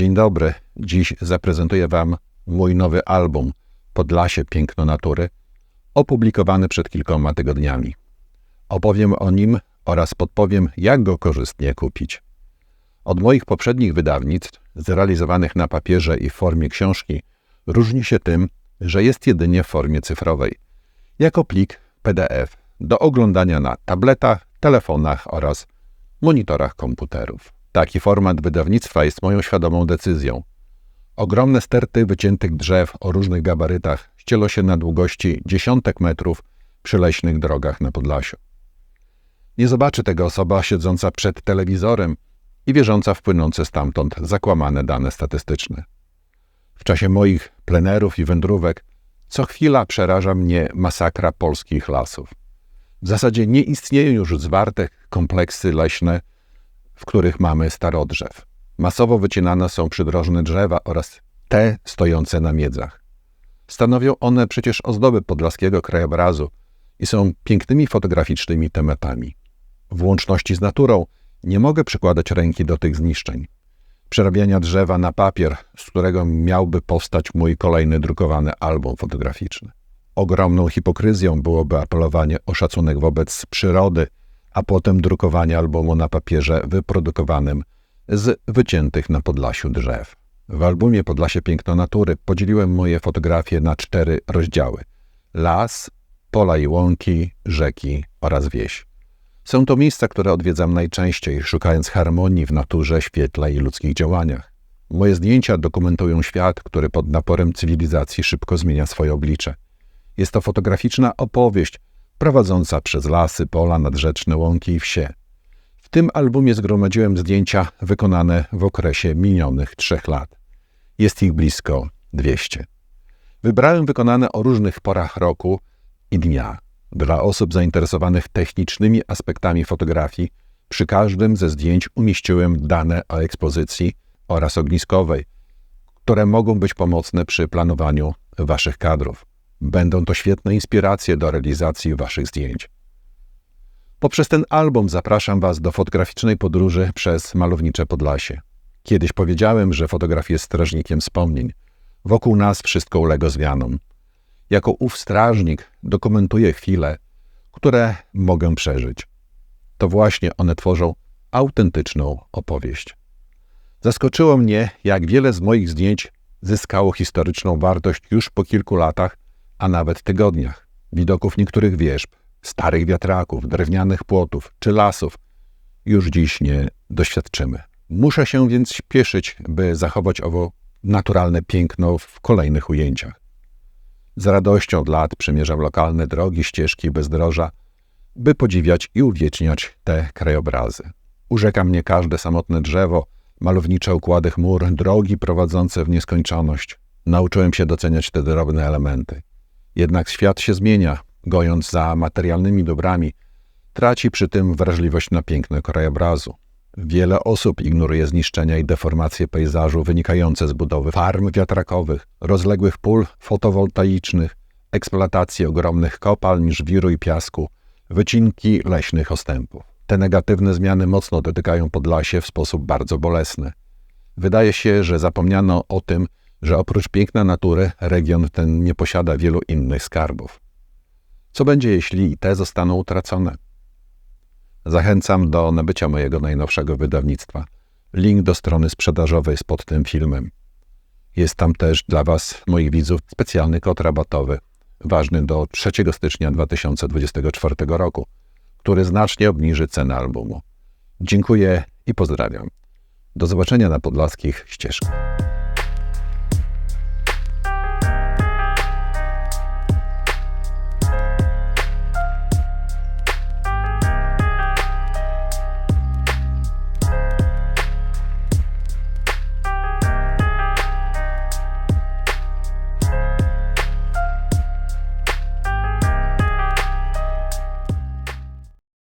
Dzień dobry. Dziś zaprezentuję Wam mój nowy album Podlasie Piękno Natury, opublikowany przed kilkoma tygodniami. Opowiem o nim oraz podpowiem, jak go korzystnie kupić. Od moich poprzednich wydawnictw, zrealizowanych na papierze i w formie książki, różni się tym, że jest jedynie w formie cyfrowej, jako plik PDF do oglądania na tabletach, telefonach oraz monitorach komputerów. Taki format wydawnictwa jest moją świadomą decyzją. Ogromne sterty wyciętych drzew o różnych gabarytach ścielą się na długości dziesiątek metrów przy leśnych drogach na Podlasiu. Nie zobaczy tego osoba siedząca przed telewizorem i wierząca w płynące stamtąd zakłamane dane statystyczne. W czasie moich plenerów i wędrówek co chwila przeraża mnie masakra polskich lasów. W zasadzie nie istnieją już zwarte kompleksy leśne, w których mamy starodrzew. Masowo wycinane są przydrożne drzewa oraz te stojące na miedzach. Stanowią one przecież ozdoby podlaskiego krajobrazu i są pięknymi fotograficznymi tematami. W łączności z naturą nie mogę przykładać ręki do tych zniszczeń. Przerabiania drzewa na papier, z którego miałby powstać mój kolejny drukowany album fotograficzny. Ogromną hipokryzją byłoby apelowanie o szacunek wobec przyrody, a potem drukowanie albumu na papierze wyprodukowanym z wyciętych na Podlasiu drzew. W albumie Podlasie Piękno Natury podzieliłem moje fotografie na cztery rozdziały: las, pola i łąki, rzeki oraz wieś. Są to miejsca, które odwiedzam najczęściej, szukając harmonii w naturze, świetle i ludzkich działaniach. Moje zdjęcia dokumentują świat, który pod naporem cywilizacji szybko zmienia swoje oblicze. Jest to fotograficzna opowieść prowadząca przez lasy, pola, nadrzeczne łąki i wsie. W tym albumie zgromadziłem zdjęcia wykonane w okresie minionych trzech lat. Jest ich blisko 200. Wybrałem wykonane o różnych porach roku i dnia. Dla osób zainteresowanych technicznymi aspektami fotografii, przy każdym ze zdjęć umieściłem dane o ekspozycji oraz ogniskowej, które mogą być pomocne przy planowaniu Waszych kadrów. Będą to świetne inspiracje do realizacji Waszych zdjęć. Poprzez ten album zapraszam Was do fotograficznej podróży przez malownicze Podlasie. Kiedyś powiedziałem, że fotograf jest strażnikiem wspomnień. Wokół nas wszystko ulega zmianom. Jako ów strażnik dokumentuję chwile, które mogę przeżyć. To właśnie one tworzą autentyczną opowieść. Zaskoczyło mnie, jak wiele z moich zdjęć zyskało historyczną wartość już po kilku latach, a nawet tygodniach. Widoków niektórych wieżb, starych wiatraków, drewnianych płotów czy lasów już dziś nie doświadczymy. Muszę się więc śpieszyć, by zachować owo naturalne piękno w kolejnych ujęciach. Z radością od lat przemierzam lokalne drogi, ścieżki bezdroża, by podziwiać i uwieczniać te krajobrazy. Urzeka mnie każde samotne drzewo, malownicze układy chmur, drogi prowadzące w nieskończoność. Nauczyłem się doceniać te drobne elementy. Jednak świat się zmienia, gojąc za materialnymi dobrami, traci przy tym wrażliwość na piękno krajobrazu. Wiele osób ignoruje zniszczenia i deformacje pejzażu wynikające z budowy farm wiatrakowych, rozległych pól fotowoltaicznych, eksploatacji ogromnych kopalń, żwiru i piasku, wycinki leśnych ostępów. Te negatywne zmiany mocno dotykają Podlasie w sposób bardzo bolesny. Wydaje się, że zapomniano o tym, że oprócz piękna natury region ten nie posiada wielu innych skarbów. Co będzie, jeśli te zostaną utracone? Zachęcam do nabycia mojego najnowszego wydawnictwa. Link do strony sprzedażowej jest pod tym filmem. Jest tam też dla Was, moich widzów, specjalny kod rabatowy, ważny do 3 stycznia 2024 roku, który znacznie obniży cenę albumu. Dziękuję i pozdrawiam. Do zobaczenia na podlaskich ścieżkach.